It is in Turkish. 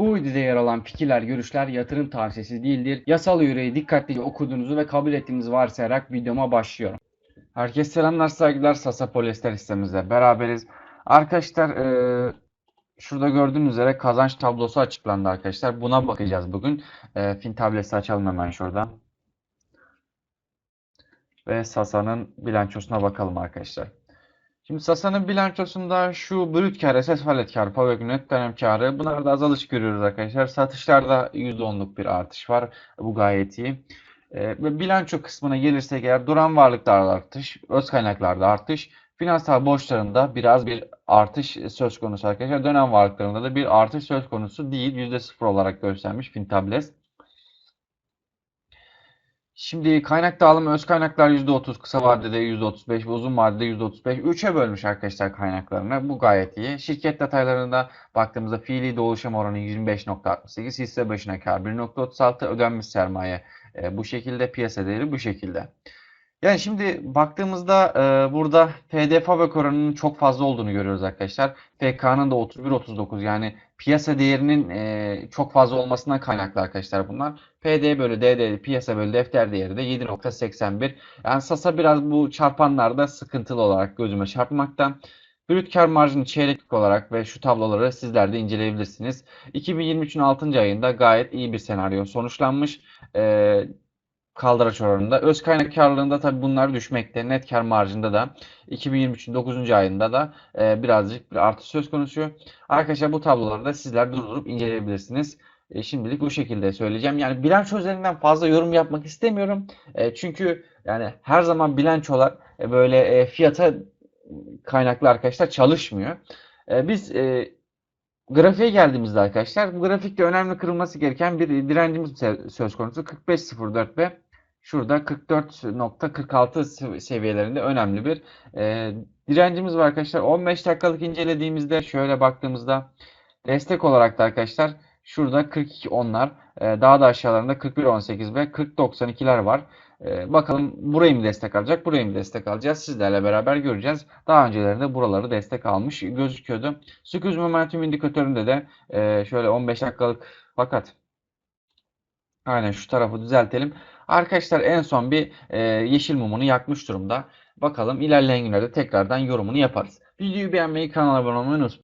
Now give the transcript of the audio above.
Bu videoda yer alan fikirler, görüşler yatırım tavsiyesi değildir. Yasal yüreği dikkatlice okuduğunuzu ve kabul ettiğinizi varsayarak videoma başlıyorum. Herkese selamlar, saygılar. Sasa Polyester hissemizle beraberiz. Arkadaşlar eee, şurada gördüğünüz üzere kazanç tablosu açıklandı arkadaşlar. Buna bakacağız bugün. Eee fin tablesi açalım hemen şuradan. Ve Sasa'nın bilançosuna bakalım arkadaşlar. Şimdi Sasa'nın bilançosunda şu brüt kar, esas faaliyet kar, PAVÖK net dönem karı bunlarda azalış görüyoruz arkadaşlar. Satışlarda %10'luk bir artış var. Bu gayet iyi. Ee, ve bilanço kısmına gelirsek eğer duran varlıklarda artış, öz kaynaklarda artış, finansal borçlarında biraz bir artış söz konusu arkadaşlar. Dönem varlıklarında da bir artış söz konusu değil. %0 olarak göstermiş Fintables. Şimdi kaynak dağılımı öz kaynaklar %30, kısa vadede %35 ve uzun vadede %35. 3'e bölmüş arkadaşlar kaynaklarını. Bu gayet iyi. Şirket detaylarında baktığımızda fiili doluşum oranı 25.68, hisse başına kar 1.36, ödenmiş sermaye e, bu şekilde, piyasa değeri bu şekilde. Yani şimdi baktığımızda e, burada FD fabrik oranının çok fazla olduğunu görüyoruz arkadaşlar. FK'nın da 31-39 yani piyasa değerinin e, çok fazla olmasından kaynaklı arkadaşlar bunlar. PD bölü DD piyasa bölü defter değeri de 7.81. Yani Sasa biraz bu çarpanlarda sıkıntılı olarak gözüme çarpmakta. Brüt kar marjını çeyreklik olarak ve şu tabloları sizler de inceleyebilirsiniz. 2023'ün 6. ayında gayet iyi bir senaryo sonuçlanmış. Ee, kaldıraç oranında. Öz kaynak karlılığında tabii bunlar düşmekte. Net kar marjında da 2023'ün 9. ayında da e, birazcık bir artış söz konusu. Arkadaşlar bu tabloları da sizler durdurup inceleyebilirsiniz. E, şimdilik bu şekilde söyleyeceğim. Yani bilanço üzerinden fazla yorum yapmak istemiyorum. E, çünkü yani her zaman bilançolar e, böyle e, fiyata kaynaklı arkadaşlar çalışmıyor. E, biz e, grafiğe geldiğimizde arkadaşlar bu grafikte önemli kırılması gereken bir direncimiz söz konusu 45.04 ve şurada 44.46 sev- seviyelerinde önemli bir e, direncimiz var arkadaşlar. 15 dakikalık incelediğimizde şöyle baktığımızda destek olarak da arkadaşlar şurada 42 onlar e, daha da aşağılarında 41.18 ve 40.92'ler var. E, bakalım burayı mı destek alacak, burayı mı destek alacağız? Sizlerle beraber göreceğiz. Daha öncelerinde buraları destek almış gözüküyordu. Süküz momentum indikatöründe de e, şöyle 15 dakikalık fakat aynen şu tarafı düzeltelim. Arkadaşlar en son bir e, yeşil mumunu yakmış durumda. Bakalım ilerleyen günlerde tekrardan yorumunu yaparız. Videoyu beğenmeyi, kanala abone olmayı unut-